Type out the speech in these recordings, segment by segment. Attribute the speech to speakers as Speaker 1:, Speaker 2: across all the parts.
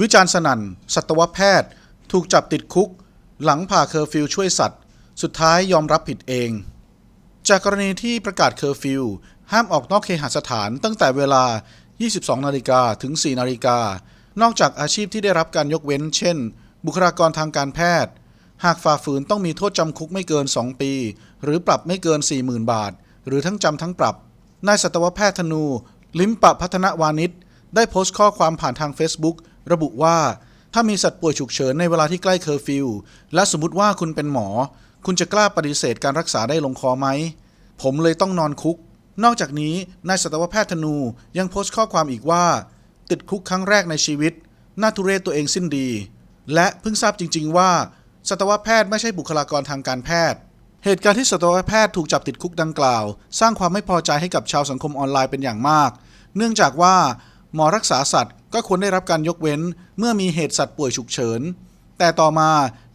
Speaker 1: วิจารณ์สนั่น สัตวแพทย์ ถูกจับติดคุก หลังผ่าเคอร์ฟิวช่วยสัตว์ สุดท้ายยอมรับผิดเอง จากกรณีที่ประกาศเคอร์ฟิว ห้ามออกนอกเคหสถานตั้งแต่เวลา 22 นาฬิกาถึง 4 นาฬิกา นอกจากอาชีพที่ได้รับการยกเว้น เช่น บุคลากรทางการแพทย์ หากฝ่าฝืนต้องมีโทษจำคุกไม่เกิน 2 ปี หรือปรับไม่เกิน 40,000 บาท หรือทั้งจำทั้งปรับ นายสัตวแพทย์ธนู ลิมปะพัฒนวานิชได้โพสต์ข้อความผ่านทาง Facebook ระบุว่า ถ้ามีสัตว์ป่วยฉุกเฉินในเวลาที่ใกล้เคอร์ฟิวและสมมติว่าคุณเป็นหมอ คุณจะกล้าปฏิเสธการรักษาได้ลงคอไหม ผมเลยต้องนอนคุก นอกจากนี้นายสัตวแพทย์ธนูยังโพสต์ข้อความอีกว่า ติดคุกครั้งแรกในชีวิตน่าทุเรศตัวเองสิ้นดี และเพิ่งทราบจริง ๆ ว่า สัตวแพทย์ไม่ใช่บุคลากรทางการแพทย์ เหตุการณ์ที่สัตวแพทย์ถูกจับติดคุกดังกล่าว สร้างความไม่พอใจให้กับชาวสังคมออนไลน์เป็นอย่างมาก เนื่องจากว่า หมอรักษาสัตว์ก็ควรได้รับการยกเว้น เมื่อมีเหตุสัตว์ป่วยฉุกเฉิน แต่ต่อมา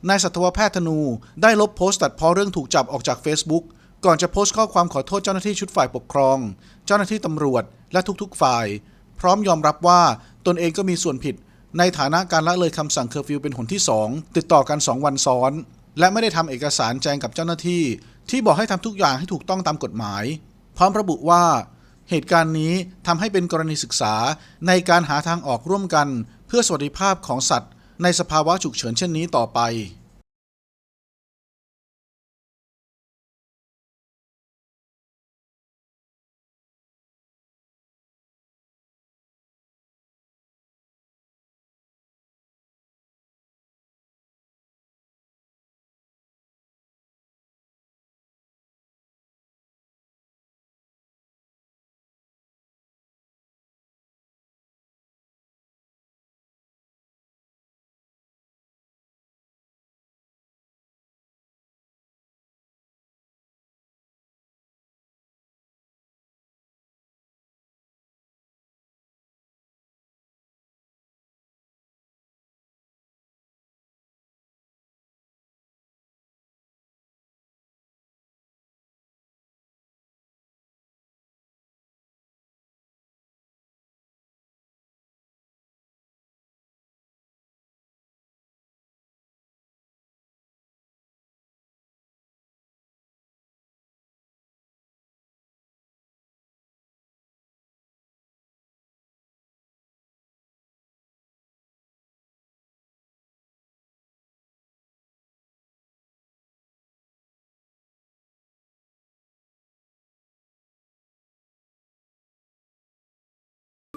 Speaker 1: นายสัตวแพทย์ธนู ได้ลบโพสต์ตัดเพาะเรื่องถูกจับออกจาก Facebook ก่อนจะโพสต์ข้อความขอโทษเจ้าหน้าที่ชุดฝ่ายปกครอง เจ้าหน้าที่ตำรวจและทุกๆ ฝ่าย พร้อมยอมรับว่าตนเองก็มีส่วนผิด ในฐานะการละเลยคำสั่งเคอร์ฟิวเป็นหนที่ 2 ติดต่อกัน 2 วันซ้อน และไม่ได้ทำเอกสารแจ้งกับเจ้าหน้าที่ ที่บอกให้ทำทุกอย่างให้ถูกต้องตามกฎหมาย พร้อมระบุว่า เหตุการณ์นี้ทำให้เป็นกรณีศึกษาในการหาทางออกร่วมกัน เพื่อสวัสดิภาพของสัตว์ ในสภาวะฉุกเฉินเช่นนี้ต่อไป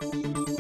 Speaker 2: Thank you